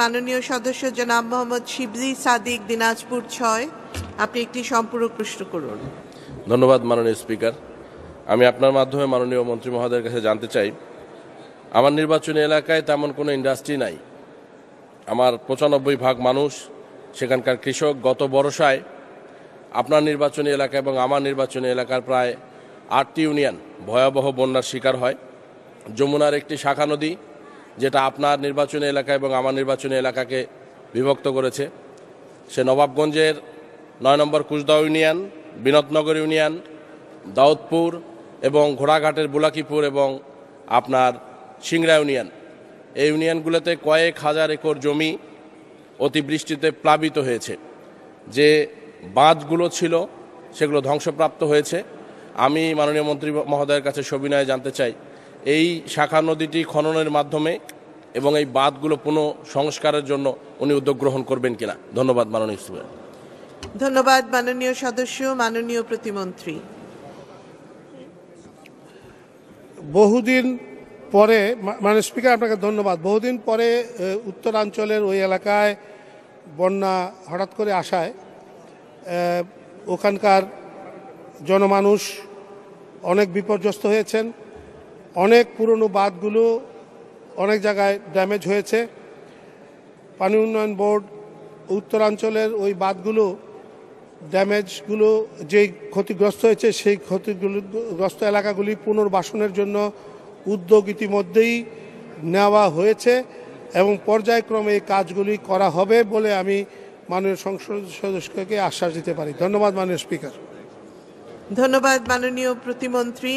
মাননীয় সদস্য, জনাব মোহাম্মদ শিবলি সাদিক, দিনাজপুর ছয়। আপনি একটি সম্পূরক প্রশ্ন করুন। ধন্যবাদ, মাননীয় স্পিকার। আমি আপনার মাধ্যমে মাননীয় মন্ত্রী মহোদয়ের কাছে জানতে চাই, আমার নির্বাচনী এলাকায় তেমন কোনো ইন্ডাস্ট্রি নাই। আমার পঁচানব্বই ভাগ মানুষ সেখানকার কৃষক, গত বর্ষায় আপনার নির্বাচনী এলাকা এবং আমার নির্বাচনী এলাকার প্রায় আটটি ইউনিয়ন ভয়াবহ বন্যার শিকার হয়। যমুনার একটি শাখা নদী যেটা আপনার নির্বাচনী এলাকা এবং আমার নির্বাচনী এলাকাকে বিভক্ত করেছে। সে নবাবগঞ্জের নয় number Kuchdao union, Binodnagar union, Daudpur এবং ঘোড়াঘাটের বুলাকিপুর এবং আপনার সিংড়া ইউনিয়ন। এই ইউনিয়নগুলোতে কয়েক হাজার একর জমি অতিবৃষ্টিতে প্লাবিত হয়েছে। যে বাঁধগুলো ছিল সেগুলো ধ্বংসপ্রাপ্ত হয়েছে। আমি মাননীয় মন্ত্রী মহোদয়ের কাছে সবিনয়ে জানতে চাই এই শাখা নদীটি খননের মাধ্যমে এবং এই বাঁধগুলো পুনঃ সংস্কারের জন্য উনি উদ্যোগ গ্রহণ করবেন কিনা। ধন্যবাদ মাননীয় স্পিকার ধন্যবাদ মাননীয় সদস্য মাননীয় প্রতিমন্ত্রী। বহুদিন পরে মানে স্পিকার আপনাকে ধন্যবাদ। বহুদিন পরে উত্তরাঞ্চলের ওই এলাকায় বন্যা হঠাৎ করে আসায় ওখানকার জনমানুষ অনেক বিপর্যস্ত হয়েছেন। অনেক পুরনো বাঁধগুলো অনেক জায়গায় ড্যামেজ হয়েছে। পানি উন্নয়ন বোর্ড উত্তরাঞ্চলের ওই বাঁধগুলো ড্যামেজগুলো যেই ক্ষতিগ্রস্ত হয়েছে, সেই ক্ষতিগুলো গ্রস্ত এলাকাগুলি পুনর্বাসনের জন্য উদ্যোগ ইতিমধ্যেই নেওয়া হয়েছে এবং পর্যায়ক্রমে এই কাজগুলি করা হবে বলে আমি মাননীয় সংসদ সদস্যকে আশ্বাস দিতে পারি। ধন্যবাদ মাননীয় স্পিকার। ধন্যবাদ মাননীয় প্রতিমন্ত্রী।